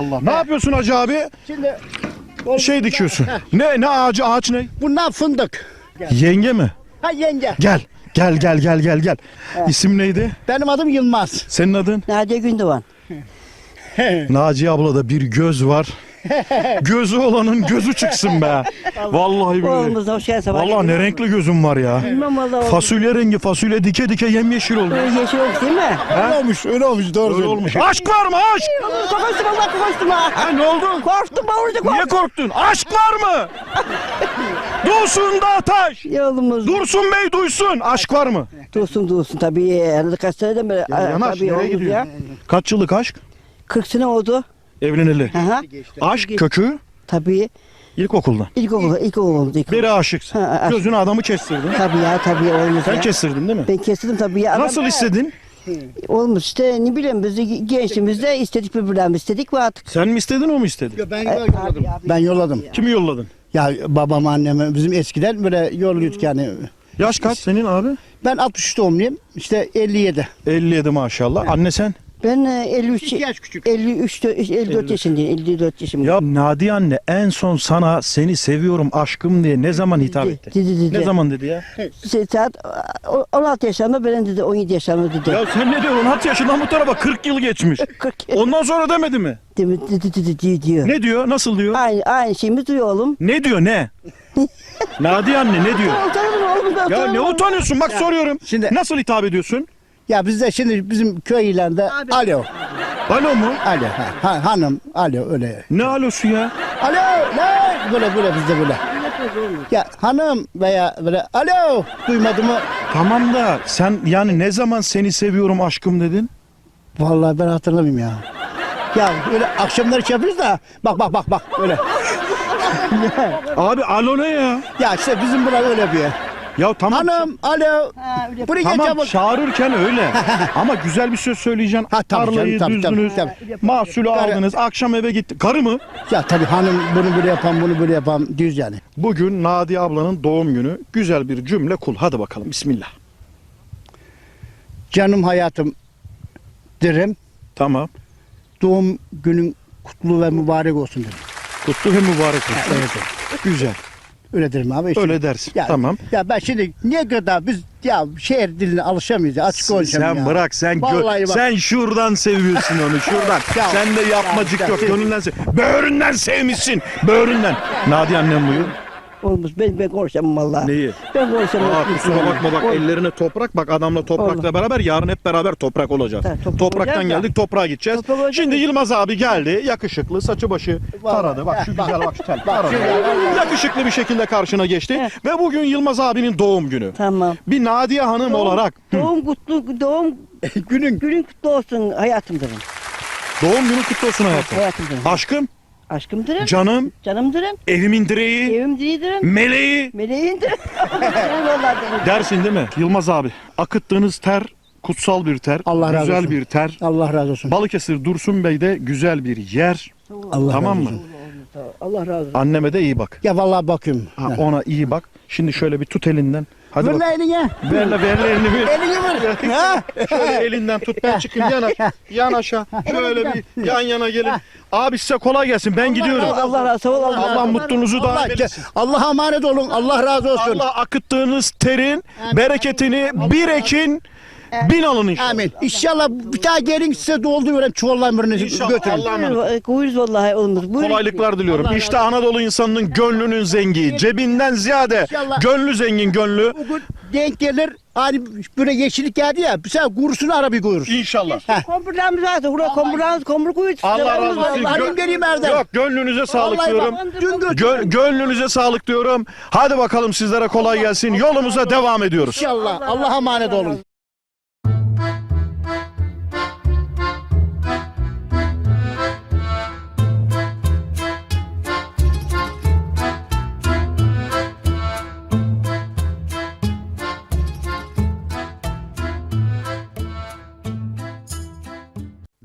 Allah. Ne yapıyorsun hacı abi? Şimdi Şey dikiyorsun. Ne ne ağacı ağaç ne? bunlar fındık. Yenge mi? Ha yenge. Gel. Gel gel gel gel gel. İsim neydi? Benim adım Yılmaz. Senin adın? Nadia Gündoğan. Naciye ablada bir göz var. Gözü olanın gözü çıksın be. Vallahi billahi. Oğlumuz da hoş geldin sabah. Vallahi ne renkli gözüm var ya. Bilmem valla oğlum. Fasulye rengi fasulye dike dike yemyeşil oldu. Yeşil olmuş değil mi? Öyle olmuş, öyle olmuş. Doğru Öyle olmuş. Aşk var mı aşk? Korktum Allah korktum ha. Ha ne oldu? Korktum ben orada Niye korktum. korktun? Aşk var mı? Dursun Dağtaş. Yolumuz Dursun Bey duysun. Aşk var mı? dursun dursun tabii. Herhalde kaç seneden beri. Ya Aa, yanaş tabii nereye oldu gidiyor? ya. Kaç yıllık aşk? 40 sene oldu. Evleneli. Hı hı. Aşk kökü Tabii. ilkokulda. İlkokul, ilkokul ilkokul. Biri aşıksın. Ha, aşk. Gözünü adamı kestirdin. Tabii ya tabii olmuş Sen ya. kestirdin değil mi? Ben kestim tabii ya. Adam- Nasıl istedin? Olmuş işte ne bileyim biz gençliğimizde istedik birbirlerimizi istedik ve artık. Sen mi istedin o mu istedi? Ben Abi, yolladım. abi. Ben yolladım. Kimi yolladın? Ya babam anneme bizim eskiden böyle yolluyorduk yani. Yaş kaç senin abi? Ben 63 doğumluyum. İşte 57. 57 maşallah. Anne sen? Ben e, 53 İki yaş küçük. 53 54 yaşındayım. 54 yaşındayım. Ya Nadi anne en son sana seni seviyorum aşkım diye ne zaman hitap Dedi, etti? dedi, dedi. Ne zaman dedi ya? Saat o- 16 yaşlarında ben dedi 17 yaşlarında dedi. Ya sen ne diyorsun? 16 yaşından bu tarafa 40 yıl geçmiş. 40 Ondan sonra demedi mi? dedi, dedi, dedi, dedi, diyor. Ne diyor? Nasıl diyor? Aynı aynı şeyimi duyuyor oğlum. Ne diyor ne? Nadi anne ne diyor? Utanırım oğlum ben Ya utanırım. ne utanıyorsun? Bak soruyorum. şimdi- Nasıl hitap ediyorsun? Ya bizde şimdi bizim köy ilerinde alo. Alo mu? Alo. Ha, ha- hanım. Alo öyle. Ne alosu ya? Alo. Ne? Böyle böyle bizde böyle. Ya hanım veya böyle alo duymadı mı? Tamam da sen yani ne zaman seni seviyorum aşkım dedin? Vallahi ben hatırlamıyorum ya. Ya öyle akşamları şey yapıyoruz da bak bak bak bak öyle. Abi alo ne ya? Ya işte bizim bura öyle bir yer. Ya tamam. Hanım alo. Ha, öyle- Buraya gel Tamam çabuk. çağırırken öyle. Ama güzel bir söz söyleyeceksin. Ha, tabii Tarlayı canım, tabii, düzdünüz, tabii, mahsulü Karı- aldınız, akşam eve gitti. Karı mı? Ya tabii hanım bunu böyle yapan bunu böyle yapan düz yani. Bugün Nadi ablanın doğum günü. Güzel bir cümle kul. Hadi bakalım bismillah. Canım hayatım derim. Tamam. Doğum günün kutlu ve mübarek olsun derim. Kutlu ve mübarek olsun. Evet, Güzel. Öyle derim abi. Öyle dersin. Ya, tamam. Ya ben şimdi niye kadar biz ya şehir diline alışamayız açık konuşalım Sen ya. bırak sen gö- bak. sen şuradan seviyorsun onu şuradan. Ya, sen de yapmacık ya, yok ya. gönlünden sev. Böğründen sevmişsin. Böğründen. Nadi annem buyur. Olmuş ben ben konuşamam vallahi. Neyi? Ben konuşamam. Aa, kusura bakma bak Ol- ellerine toprak bak adamla toprakla Olmaz. beraber yarın hep beraber toprak olacağız. Tabii, toprak Topraktan olacağız da. geldik toprağa gideceğiz. Toprak olacağız Şimdi da. Yılmaz abi geldi yakışıklı saçı başı Vallahi, taradı bak şu güzel bak şu tel taradı. Yakışıklı bir şekilde karşına geçti ve bugün Yılmaz abinin doğum günü. Tamam. Bir Nadiye Hanım olarak Hı. Doğum kutlu doğum Günün günün kutlu olsun hayatım derim. doğum günü kutlu olsun hayatım. Hayatım derim. Aşkım, Aşkım derim. canım, Canım derim. evimin direği, Evim direği derim. meleği Meleğin derim. Derim vallahi derim. dersin değil mi? Yılmaz abi akıttığınız ter kutsal bir ter, Allah razı güzel olsun. bir ter. Allah razı olsun. Balıkesir Dursun Bey'de güzel bir yer. Allah tamam razı mı? olsun. Allah razı olsun. Anneme de iyi bak. Ya vallahi bakıyorum. Ha, ona iyi bak. Şimdi şöyle bir tut elinden. Hadi Ver bak. eline. Ver la ver la elini bir. Elini ver. Ha? Şöyle elinden tut ben çıkayım yan, aş- yan aşağı. Şöyle bir yan yana gelin. Abi size kolay gelsin ben gidiyorum. Allah razı olsun. Allah, Allah mutluluğunuzu Allah, daim etsin. Allah'a emanet olun. Allah razı olsun. Allah akıttığınız terin bereketini bir ekin bin alın inşallah. Amin. İnşallah bir daha gelin size doldu veren çuvallarını İnşallah. götürün. Allah'a emanet. Vallahi. Buyurun. Kolaylıklar diliyorum. Allah İşte Anadolu insanının gönlünün zengi. Cebinden ziyade İnşallah. gönlü zengin gönlü. Bugün denk gelir hani böyle yeşillik geldi ya sen kurusunu arabayı koyuruz. İnşallah. Komburlarımız varsa burada komburlarımız kombur kuyuruz. Allah razı olsun. Allah'ın Gö- geleyim Erdem. Yok gönlünüze sağlık Vallahi diyorum. bak, dün götürdüm. Gö- gönlünüze sağlık diyorum. Hadi bakalım sizlere kolay gelsin. Yolumuza devam ediyoruz. İnşallah. Allah'a emanet olun.